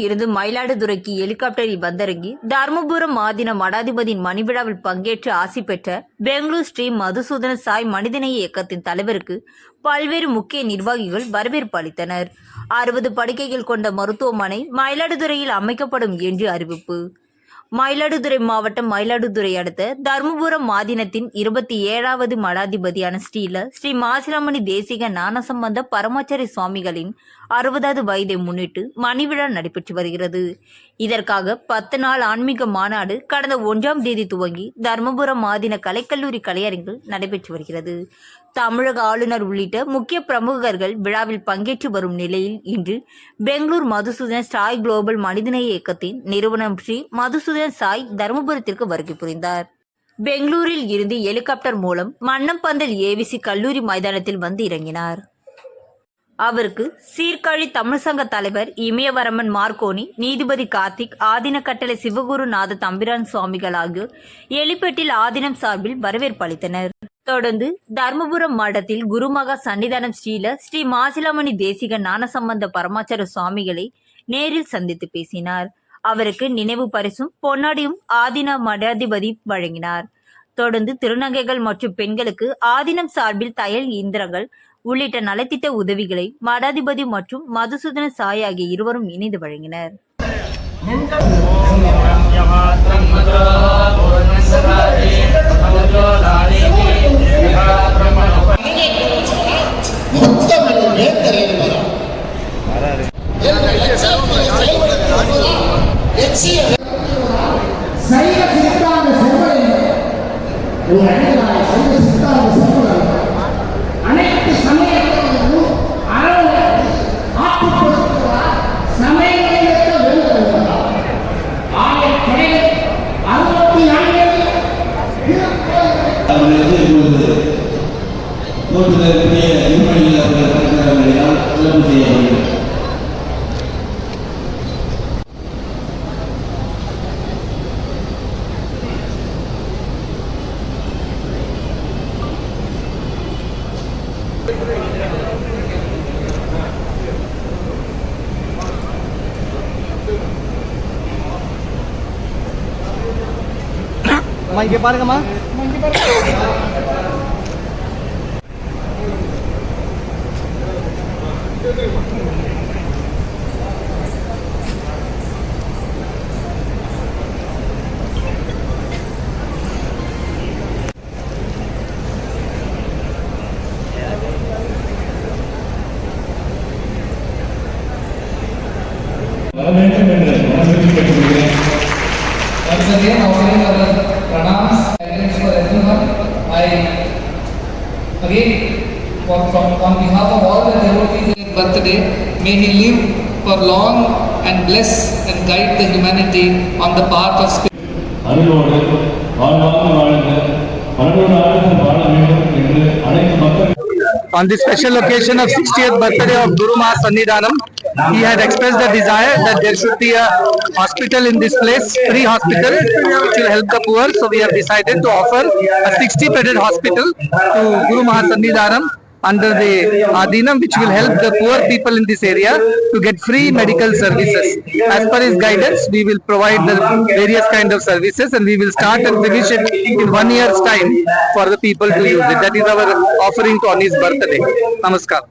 இருந்து மயிலாடுதுறைக்கு ஹெலிகாப்டரில் வந்திறங்கி தர்மபுரம் ஆதீன மடாதிபதியின் மணிவிழாவில் பங்கேற்று ஆசி பெற்ற பெங்களூர் ஸ்ரீ மதுசூதன சாய் மனிதநேய இயக்கத்தின் தலைவருக்கு பல்வேறு முக்கிய நிர்வாகிகள் வரவேற்பு அளித்தனர். அறுபது படுக்கைகள் கொண்ட மருத்துவமனை மயிலாடுதுறையில் அமைக்கப்படும் என்று அறிவிப்பு. மயிலாடுதுறை மாவட்டம் மயிலாடுதுறை அடுத்த தர்மபுரம் மாதினத்தின் இருபத்தி ஏழாவது மடாதிபதியான ஸ்ரீல ஸ்ரீ மாசிலாமணி தேசிக ஞானசம்பந்த பரமாச்சாரி சுவாமிகளின் அறுபதாவது வயதை முன்னிட்டு மணிவிழா நடைபெற்று வருகிறது. இதற்காக பத்து நாள் ஆன்மீக மாநாடு கடந்த ஒன்றாம் தேதி துவங்கி தர்மபுரம் மாதின கலைக்கல்லூரி கலையரங்கில் நடைபெற்று வருகிறது. தமிழக ஆளுநர் உள்ளிட்ட முக்கிய பிரமுகர்கள் விழாவில் பங்கேற்று வரும் நிலையில் இன்று பெங்களூர் மதுசூதன சாய் குளோபல் மனிதநேய இயக்கத்தின் நிறுவனம் ஸ்ரீ மதுசூதன சாய் தருமபுரத்திற்கு வருகை புரிந்தார். பெங்களூரில் இருந்து ஹெலிகாப்டர் மூலம் மன்னம்பந்தல் ஏவிசி கல்லூரி மைதானத்தில் வந்து இறங்கினார். அவருக்கு சீர்காழி தமிழ் சங்க தலைவர் இமயவரமன் மார்க்கோனி நீதிபதி கார்த்திக் ஆதின கட்டளை சிவகுருநாத தம்பிரான் சுவாமிகள் ஆகியோர் எலிப்பேட்டில் ஆதினம் சார்பில் வரவேற்பு அளித்தனர். தொடர்ந்து தர்மபுரம் மடத்தில் குருமகா சன்னிதானம் ஸ்ரீல ஸ்ரீ மாசிலாமணி தேசிக ஞானசம்பந்த பரமாச்சார சுவாமிகளை நேரில் சந்தித்து பேசினார். அவருக்கு நினைவு பரிசும் பொன்னாடியும் ஆதின மடாதிபதி வழங்கினார். தொடர்ந்து திருநங்கைகள் மற்றும் பெண்களுக்கு ஆதினம் சார்பில் தையல் இயந்திரங்கள் உள்ளிட்ட நலத்திட்ட உதவிகளை மடாதிபதி மற்றும் மதுசூதன சாய் ஆகிய இருவரும் இணைந்து வழங்கினர். ஓம் சைவ சித்தாந்த செல்வன் ஒரு அணிகளாய் சைவ சித்தாந்த செல்வன் அனைத்து சமயங்களும் அறவை ஆற்றுப்படுத்துவார் சமயங்களிலிருந்த வேந்தர் ஆயிரக்கணக்கில் அறுபத்தி நான்கில் அவர்களுக்கு இப்பொழுது அவர்கள் Monkey Park ma? Monkey Park. Thank you. from, on behalf of all the devotees in birthday, may he live for long and bless and guide the humanity on the path of spirit. அருளோடு வாழ்வாங்க வாழ்ந்து பன்னெண்டு ஆண்டுகள் வாழ வேண்டும் என்று அனைத்து மக்கள் On this special occasion of 60th birthday of Guru Maha Sannidhanam, he had expressed the desire that there should be a hospital in this place, free hospital, which will help the poor. So we have decided to offer a 60 bedded hospital to Guru Maha Sannidhanam under the uh, Adinam, which will help the poor people in this area to get free medical services. As per his guidance, we will provide the various kind of services and we will start and finish it in one year's time for the people to use it. That is our offering to on his birthday. Namaskar.